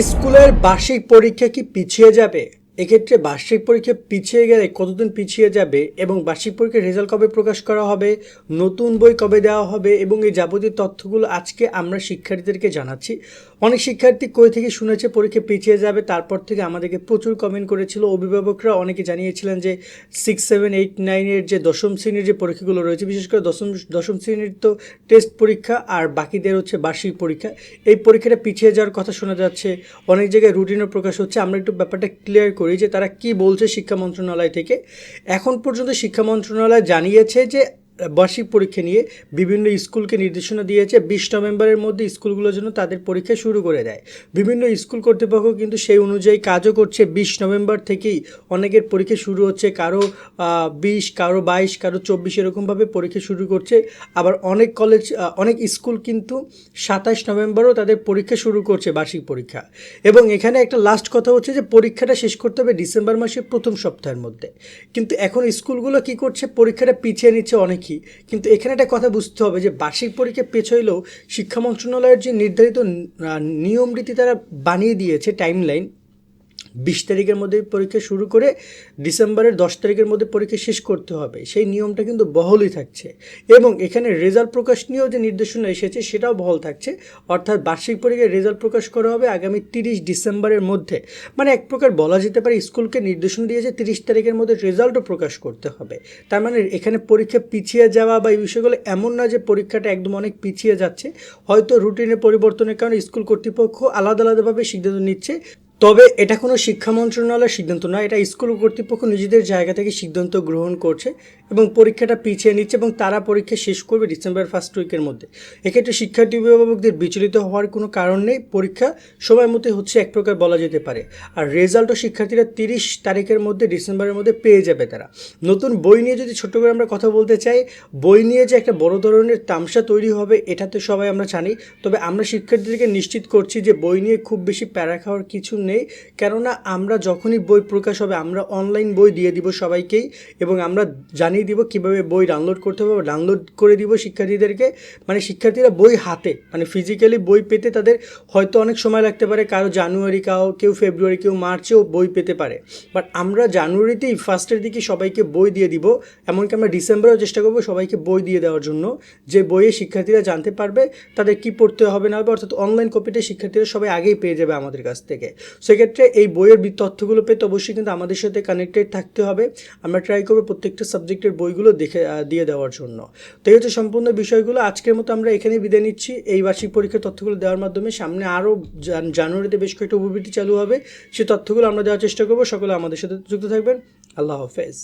স্কুলের বার্ষিক পরীক্ষা কি পিছিয়ে যাবে? এক্ষেত্রে বার্ষিক পরীক্ষা পিছিয়ে গেলে কতদিন পিছিয়ে যাবে এবং বার্ষিক পরীক্ষার রেজাল্ট কবে প্রকাশ করা হবে, নতুন বই কবে দেওয়া হবে এবং এই যাবতীয় তথ্যগুলো আজকে আমরা শিক্ষার্থীদেরকে জানাচ্ছি। অনেক শিক্ষার্থী কই থেকে শুনেছে পরীক্ষা পিছিয়ে যাবে, তারপর থেকে আমাদেরকে প্রচুর কমেন্ট করেছিল। অভিভাবকরা অনেকে জানিয়েছিলেন যে সিক্স সেভেন এইট নাইনের যে দশম শ্রেণির যে পরীক্ষাগুলো রয়েছে, বিশেষ করে দশম দশম শ্রেণির তো টেস্ট পরীক্ষা আর বাকিদের হচ্ছে বার্ষিক পরীক্ষা। এই পরীক্ষাটা পিছিয়ে যাওয়ার কথা শোনা যাচ্ছে, অনেক জায়গায় রুটিনও প্রকাশ হচ্ছে। আমরা একটু ব্যাপারটা ক্লিয়ার করি যে তারা কি বলছে শিক্ষা মন্ত্রণালয় থেকে। এখন পর্যন্ত শিক্ষা মন্ত্রণালয় জানিয়েছে যে বার্ষিক পরীক্ষা নিয়ে বিভিন্ন স্কুলকে নির্দেশনা দিয়েছে। বিশ নভেম্বরের মধ্যে স্কুলগুলোর জন্য তাদের পরীক্ষা শুরু করে দেয়। বিভিন্ন স্কুল কর্তৃপক্ষ কিন্তু সেই অনুযায়ী কাজও করছে। বিশ নভেম্বর থেকেই অনেকের পরীক্ষা শুরু হচ্ছে। কারও বিশ, কারও বাইশ, কারও চব্বিশ এরকমভাবে পরীক্ষা শুরু করছে। আবার অনেক কলেজ অনেক স্কুল কিন্তু সাতাশ নভেম্বরও তাদের পরীক্ষা শুরু করছে বার্ষিক পরীক্ষা। এবং এখানে একটা লাস্ট কথা হচ্ছে যে পরীক্ষাটা শেষ করতে হবে ডিসেম্বর মাসের প্রথম সপ্তাহের মধ্যে। কিন্তু এখন স্কুলগুলো কি করছে? পরীক্ষাটা পিছিয়ে নিচ্ছে অনেকেই কিন্তু এখানে একটা কথা বুঝতে হবে যে বার্ষিক পরীক্ষা পেছইলেও শিক্ষা মন্ত্রণালয়ের যে নির্ধারিত নিয়ম রীতি তারা বানিয়ে দিয়েছে টাইমলাইন বিশ তারিখের মধ্যে পরীক্ষা শুরু করে ডিসেম্বরের দশ তারিখের মধ্যে পরীক্ষা শেষ করতে হবে। সেই নিয়মটা কিন্তু বহলই থাকছে। এবং এখানে রেজাল্ট প্রকাশ নিয়েও যে নির্দেশনা এসেছে, সেটাও বহল থাকছে। অর্থাৎ বার্ষিক পরীক্ষার রেজাল্ট প্রকাশ করা হবে আগামী তিরিশ ডিসেম্বরের মধ্যে। মানে এক প্রকার বলা যেতে পারে, স্কুলকে নির্দেশনা দিয়েছে তিরিশ তারিখের মধ্যে রেজাল্টও প্রকাশ করতে হবে। তার মানে এখানে পরীক্ষা পিছিয়ে যাওয়া বা এই বিষয়গুলো এমন না যে পরীক্ষাটা একদম অনেক পিছিয়ে যাচ্ছে। হয়তো রুটিনের পরিবর্তনের কারণে স্কুল কর্তৃপক্ষ আলাদা আলাদাভাবে সিদ্ধান্ত নিচ্ছে। তবে এটা কোনো শিক্ষা মন্ত্রণালয়ের সিদ্ধান্ত নয়, এটা স্কুল কর্তৃপক্ষ নিজেদের জায়গা থেকে সিদ্ধান্ত গ্রহণ করছে এবং পরীক্ষাটা পিছিয়ে নিচ্ছে এবং তারা পরীক্ষা শেষ করবে ডিসেম্বর ফার্স্ট উইকের মধ্যে। এক্ষেত্রে শিক্ষার্থী অভিভাবকদের বিচলিত হওয়ার কোনো কারণ নেই, পরীক্ষা সময় মতো হচ্ছে এক প্রকার বলা যেতে পারে। আর রেজাল্টও শিক্ষার্থীরা তিরিশ তারিখের মধ্যে ডিসেম্বরের মধ্যে পেয়ে যাবে তারা। নতুন বই নিয়ে যদি ছোট্ট করে আমরা কথা বলতে চাই, বই নিয়ে যে একটা বড় ধরনের তামসা তৈরি হবে এটা তো সবাই আমরা জানি। তবে আমরা শিক্ষার্থীদেরকে নিশ্চিত করছি যে বই নিয়ে খুব বেশি প্যারা খাওয়ার কিছু নেই। কেননা আমরা যখনই বই প্রকাশ হবে, আমরা অনলাইন বই দিয়ে দিব সবাইকেই এবং আমরা জানিয়ে দিব কীভাবে বই ডাউনলোড করতে হবে ডাউনলোড করে দিব শিক্ষার্থীদেরকে। মানে শিক্ষার্থীরা বই হাতে মানে ফিজিক্যালি বই পেতে তাদের হয়তো অনেক সময় লাগতে পারে, কারও জানুয়ারি কাউ কেউ ফেব্রুয়ারি, কেউ মার্চেও বই পেতে পারে। বাট আমরা জানুয়ারিতেই ফার্স্টের দিকে সবাইকে বই দিয়ে দিব, এমনকি আমরা ডিসেম্বরেও চেষ্টা করব সবাইকে বই দিয়ে দেওয়ার জন্য, যে বইয়ে শিক্ষার্থীরা জানতে পারবে, তাদের কি পড়তে হবে না হবে, অর্থাৎ অনলাইন কপিতে শিক্ষার্থীরা সবাই আগেই পেয়ে যাবে আমাদের কাছ থেকে। সেক্ষেত্রে এই বইয়ের তথ্যগুলো পেতে অবশ্যই কিন্তু আমাদের সাথে কানেক্টেড থাকতে হবে। আমরা ট্রাই করব প্রত্যেকটা সাবজেক্টের বইগুলো দেখে দিয়ে দেওয়ার জন্য। তো এই হচ্ছে সম্পূর্ণ বিষয়গুলো। আজকের মতো আমরা এখানে বিদায় নিচ্ছি। এই বার্ষিক পরীক্ষার তথ্যগুলো দেওয়ার মাধ্যমে সামনে আরও জানুয়ারিতে বেশ কয়েকটা উপবৃত্তি চালু হবে। সেই তথ্যগুলো আমরা দেওয়ার চেষ্টা করব। সকলে আমাদের সাথে যুক্ত থাকবেন। আল্লাহ হাফেজ।